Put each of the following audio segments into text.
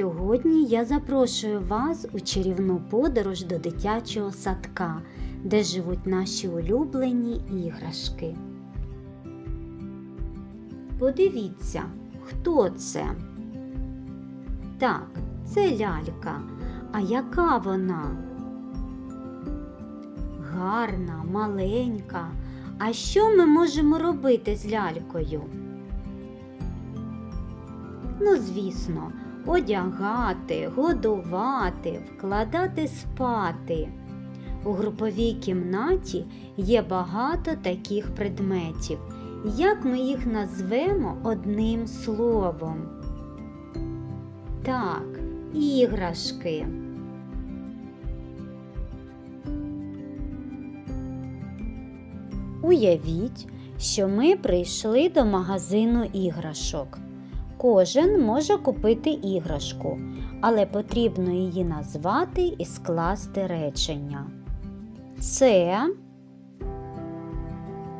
Сьогодні я запрошую вас у чарівну подорож до дитячого садка, де живуть наші улюблені іграшки. Подивіться, хто це? Так, це лялька. А яка вона? Гарна, маленька. А що ми можемо робити з лялькою? Ну, звісно, одягати, годувати, вкладати спати. У груповій кімнаті є багато таких предметів. Як ми їх назвемо одним словом? Так, іграшки. Уявіть, що ми прийшли до магазину іграшок. Кожен може купити іграшку, але потрібно її назвати і скласти речення. Це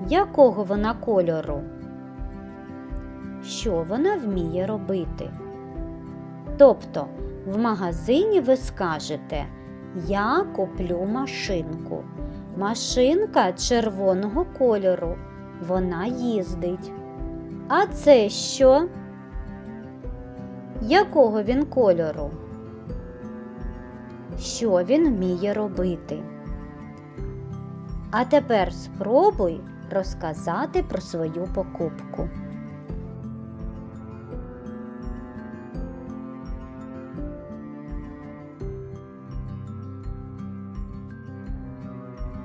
якого вона кольору? Що вона вміє робити? Тобто в магазині ви скажете Я куплю машинку. Машинка червоного кольору. Вона їздить. А це що? Якого він кольору? Що він вміє робити? А тепер спробуй розказати про свою покупку.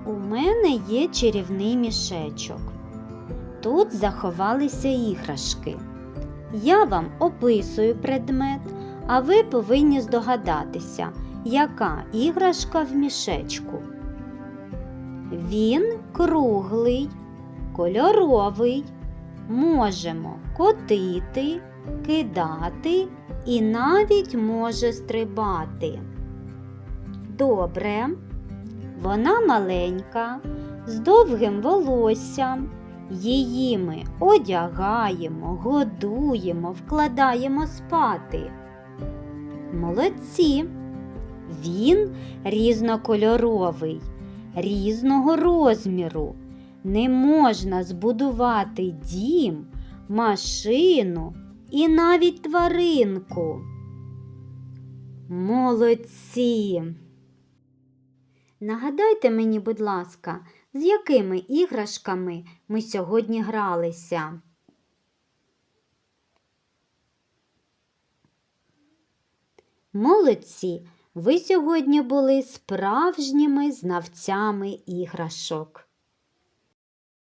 У мене є чарівний мішечок. Тут заховалися іграшки. Я вам описую предмет, а ви повинні здогадатися, яка іграшка в мішечку. Він круглий, кольоровий. Можемо котити, кидати і навіть може стрибати. Добре. Вона маленька, з довгим волоссям. Її ми одягаємо, годуємо, вкладаємо спати. Молодці. Він різнокольоровий, різного розміру. Не можна збудувати дім, машину і навіть тваринку. Молодці. Нагадайте мені, будь ласка, з якими іграшками ми сьогодні гралися? Молодці! Ви сьогодні були справжніми знавцями іграшок.